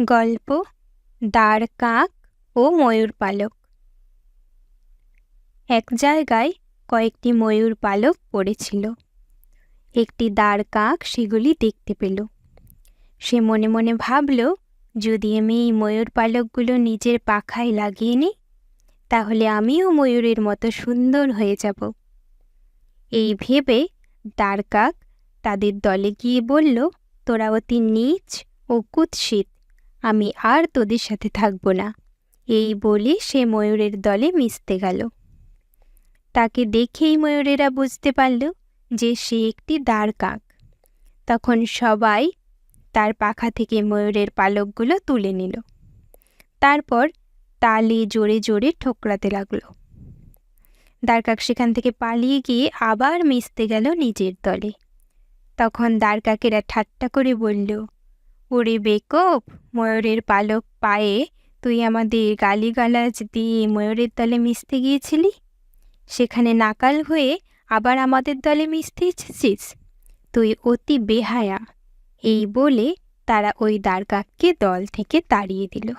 গল্প, দাঁড় কাক ও ময়ূর পালক। এক জায়গায় কয়েকটি ময়ূর পালক পড়েছিল। একটি দাঁড় কাক সেগুলি দেখতে পেল। সে মনে মনে ভাবল, যদি আমি এই ময়ূর পালকগুলো নিজের পাখায় লাগিয়ে নিই, তাহলে আমিও ময়ূরের মতো সুন্দর হয়ে যাব। এই ভেবে দাঁড় কাক তাদের দলে গিয়ে বলল তোরা অতি নীচ ও কুৎসিত। আমি আর তোদের সাথে থাকব না। এই বলে সে ময়ূরের দলে মিশতে গেল। তাকে দেখেই ময়ূরেরা বুঝতে পারল যে সে একটি দাঁড় কাক। তখন সবাই তার পাখা থেকে ময়ূরের পালকগুলো তুলে নিল। তারপর তালে জোরে জোরে ঠোকরাতে লাগল। দ্বারকাক সেখান থেকে পালিয়ে গিয়ে আবার মিশতে গেল নিজের দলে। তখন দ্বারকাকেরা ঠাট্টা করে বলল ওরে বেকপ ময়ূরের পালক পায়ে তুই আমাদের গালিগালাজ দিয়ে ময়ূরের দলে মিশতে গিয়েছিলি? সেখানে নাকাল হয়ে আবার আমাদের দলে মিশতে এসেছিস? তুই অতি বেহায়া। এই বলে তারা ওই দ্বারকাককে দল থেকে তাড়িয়ে দিল।